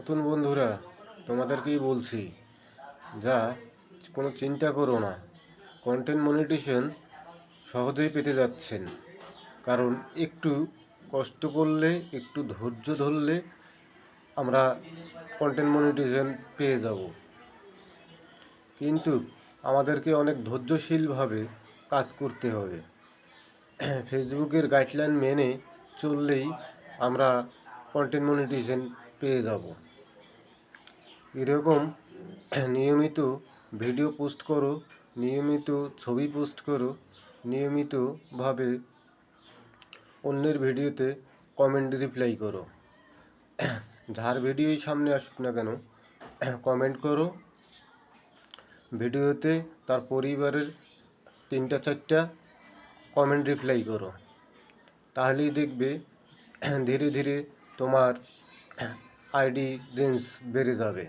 নতুন বন্ধুরা, তোমাদেরকেই বলছি, যা কোনো চিন্তা করো না। কন্টেন্ট মনিটেশন সহজেই পেতে যাচ্ছেন। কারণ একটু কষ্ট করলে, একটু ধৈর্য ধরলে আমরা কন্টেন্ট মনিটেশন পেয়ে যাব। কিন্তু আমাদেরকে অনেক ধৈর্যশীলভাবে কাজ করতে হবে। ফেসবুকের গাইডলাইন মেনে চললেই আমরা কন্টেন্ট মনিটেশন পেয়ে যাব। এরকম নিয়মিত ভিডিও পোস্ট করো, নিয়মিত ছবি পোস্ট করো, নিয়মিতভাবে অন্যের ভিডিওতে কমেন্ট রিপ্লাই করো। যার ভিডিওই সামনে আসুক না কেন কমেন্ট করো। ভিডিওতে তার পরিবারের তিনটা, চারটা কমেন্ট রিপ্লাই করো। তাহলেই দেখবে ধীরে ধীরে তোমার আইডি রেঞ্জ বেড়ে যাবে।